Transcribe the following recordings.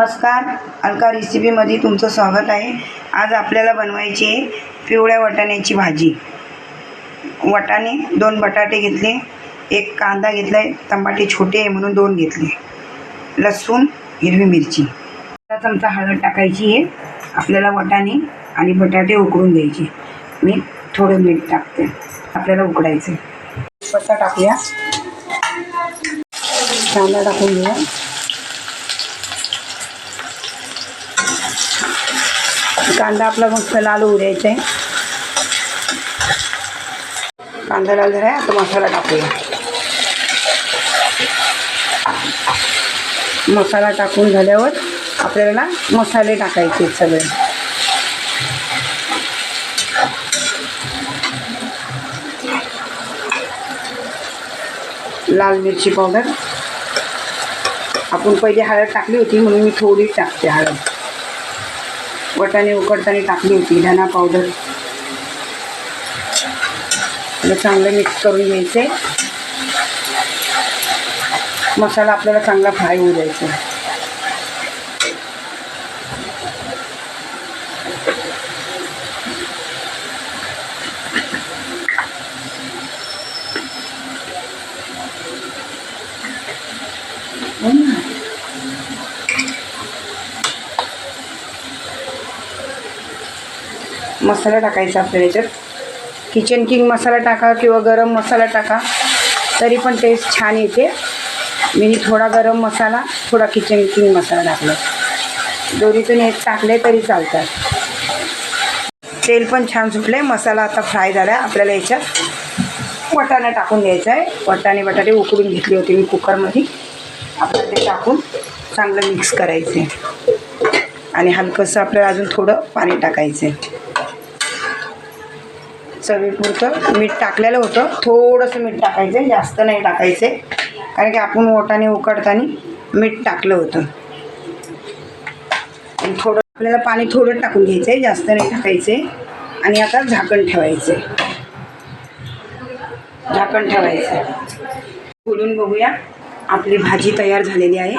नमस्कार. अलका रेसिपीमध्ये तुमचं स्वागत आहे. आज आपल्याला बनवायची आहे पिवळ्या वाटाण्याची भाजी. वाटाणे दोन बटाटे घेतले. एक कांदा घेतला आहे टमाटे छोटे आहे म्हणून दोन घेतले. लसूण हिरवी मिरची. आता चमचा हळद टाकायची आहे. आपल्याला वाटाणे आणि बटाटे उकडून घ्यायचे. मी थोडं मीठ टाकते. आपल्याला उकडायचं पत्ता टाकूया. कांदा टाकून घेऊया. कांदा आपला मस्त लाल होऊ द्यायचा आहे. कांदा लाल झाला आता मसाला टाकूया. मसाला टाकून झाल्यावर आपल्याला मसाले टाकायचे सगळे. लाल मिरची पावडर. आपण पहिले हळद टाकली होती म्हणून मी थोडी टाकते हळद. वटाणे उकडताना टाकली होती धना पावडर चांगलं मिक्स करून घ्यायचे. मसाला आपल्याला चांगला फ्राय होऊ द्यायचा हो मसाला टाकायचा आपल्याला याच्यात. किचन किंग मसाला टाका किंवा गरम मसाला टाका. तरी पण टेस्ट छान येते. मी थोडा गरम मसाला थोडा किचन किंग मसाला टाकला. दोन्हीतून हे टाकले तरी चालतात. तेल पण छान सुटले मसाला आता फ्राय झाला. आपल्याला याच्यात वटाणा टाकून द्यायचा आहे. वटाणे बटाटे उकडून घेतले होते मी कुकरमध्ये. आपल्याला ते टाकून चांगलं मिक्स करायचं आहे आणि हलकंसं आपल्याला अजून थोडं पाणी टाकायचं आहे चवीपुरतं मीठ टाकलेलं होतं. थोडंसं मीठ टाकायचं आहे जास्त नाही टाकायचं. आहे कारण की आपण ओटाने उकडताना मीठ टाकलं होतं. आणि थोडं आपल्याला पाणी थोडं टाकून घ्यायचं आहे जास्त नाही टाकायचं आहे आणि आता झाकण ठेवायचं आहे झाकण ठेवायचं. आहे बघूया. आपली भाजी तयार झालेली आहे.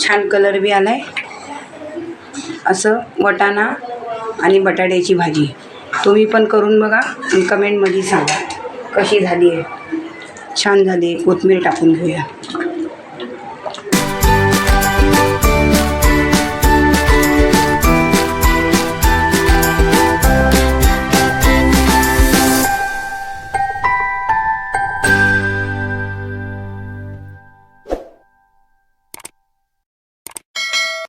छान कलर बी आला आहे असं वटाणा आणि बटाट्याची भाजी. तुम्ही पण करून बघा आणि कमेंटमध्ये सांगा. कशी झाली आहे? छान झाली आहे. कोथमीर टाकून घेऊया.